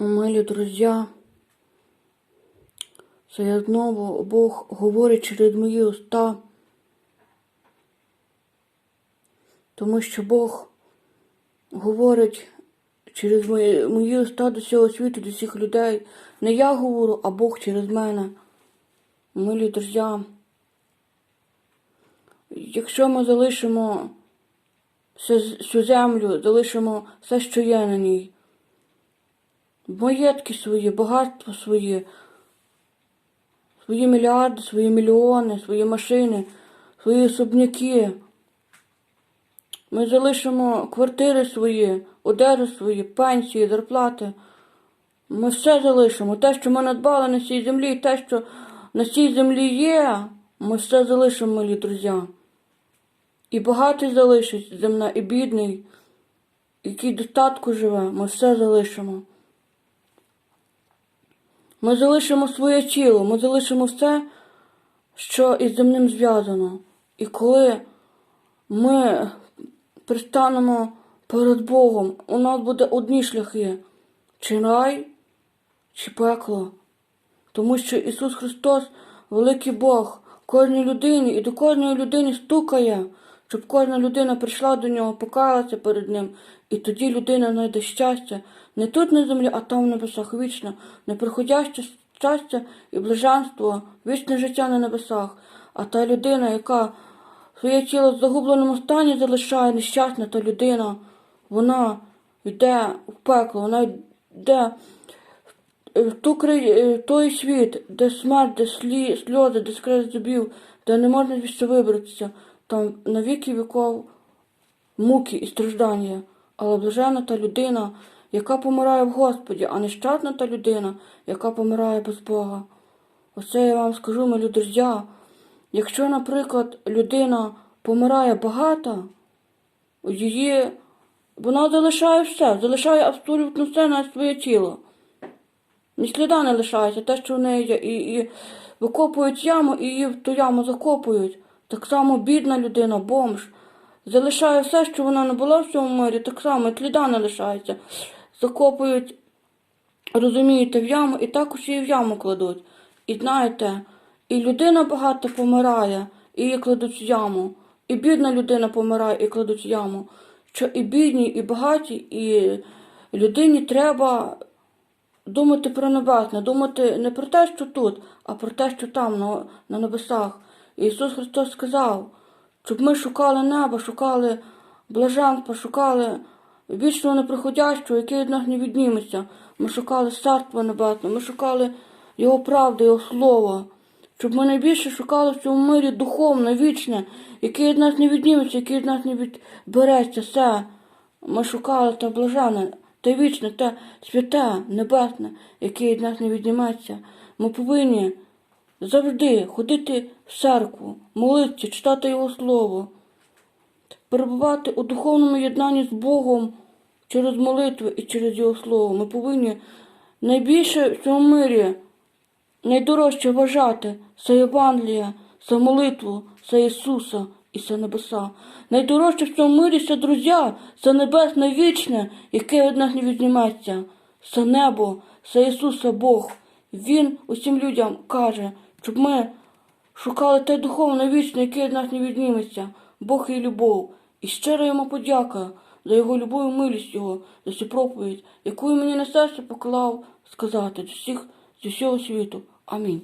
Милі друзі, це я знову Бог говорить через мої уста, тому що Бог говорить через мої, мої уста до всього світу, до всіх людей. Не я говорю, а Бог через мене. Милі друзі, якщо ми залишимо всю землю, залишимо все, що є на ній, маєтки свої, багатство своє, свої мільярди, свої мільйони, свої машини, свої особняки. Ми залишимо квартири свої, одежу свої, пенсії, зарплати. Ми все залишимо. Те, що ми надбали на цій землі, те, що на цій землі є, ми все залишимо, милі друзі. І багатий залишить земна, і бідний, який достатку живе, ми все залишимо. Ми залишимо своє тіло, ми залишимо все, що із земним зв'язано. І коли ми пристанемо перед Богом, у нас буде одні шляхи чи рай, чи пекло. Тому що Ісус Христос, великий Бог, кожній людині і до кожної людини стукає, щоб кожна людина прийшла до нього, покаялася перед ним, і тоді людина знайде щастя не тут на землі, а там в небесах вічно, неприходяще щастя і блаженство, вічне життя на небесах. А та людина, яка своє тіло в загубленому стані залишає нещасна та людина, вона йде в пекло, вона йде в е, той світ, де смерть, де слі... сльози, де скрезь зубів, де не можна звідси вибратися, там на віки віков муки і страждання. Але блажена та людина, яка помирає в Господі, а нещасна та людина, яка помирає без Бога. Оце я вам скажу, милі друзі. Якщо, наприклад, людина помирає багата, її вона залишає все, залишає абсолютно все на своє тіло. Ні сліда не лишається, те, що в неї є, і, і викопують яму, і її в ту яму закопують. Так само бідна людина, бомж, залишає все, що вона не була в цьому мирі, так само сліда не лишається. Закопують, розумієте, в яму, і також її в яму кладуть. І знаєте, і людина багато помирає, і її кладуть в яму. І бідна людина помирає і кладуть в яму. Що і бідні, і багаті, і людині треба думати про небесне, думати не про те, що тут, а про те, що там, на, на небесах. І Ісус Христос сказав, щоб ми шукали неба, шукали блаженства, шукали вічного неприходящого, який від нас не відніметься. Ми шукали царство небесне, ми шукали Його правди, Його Слово. Щоб ми найбільше шукали в цьому мирі духовне, вічне, яке від нас не відніметься, яке від нас не відбереться все. Ми шукали те блажене, те вічне, те святе, небесне, яке від нас не відніметься. Ми повинні завжди ходити в церкву, молитися, читати Його Слово, перебувати у духовному єднанні з Богом через молитви і через Його Слово. Ми повинні найбільше в цьому мирі найдорожче вважати це Євангелія, це молитву, це Ісуса і це небеса. Найдорожче в цьому мирі це друзі, це небесне вічне, яке від нас не відніметься. Це небо, це Ісус, це Бог. Він усім людям каже, щоб ми шукали те духовне вічне, яке від нас не відніметься. Бог і любов. І щиро йому подяка за його любов і милість його, за цю проповідь, яку мені на серце поклав сказати до всіх з усього світу. Амінь.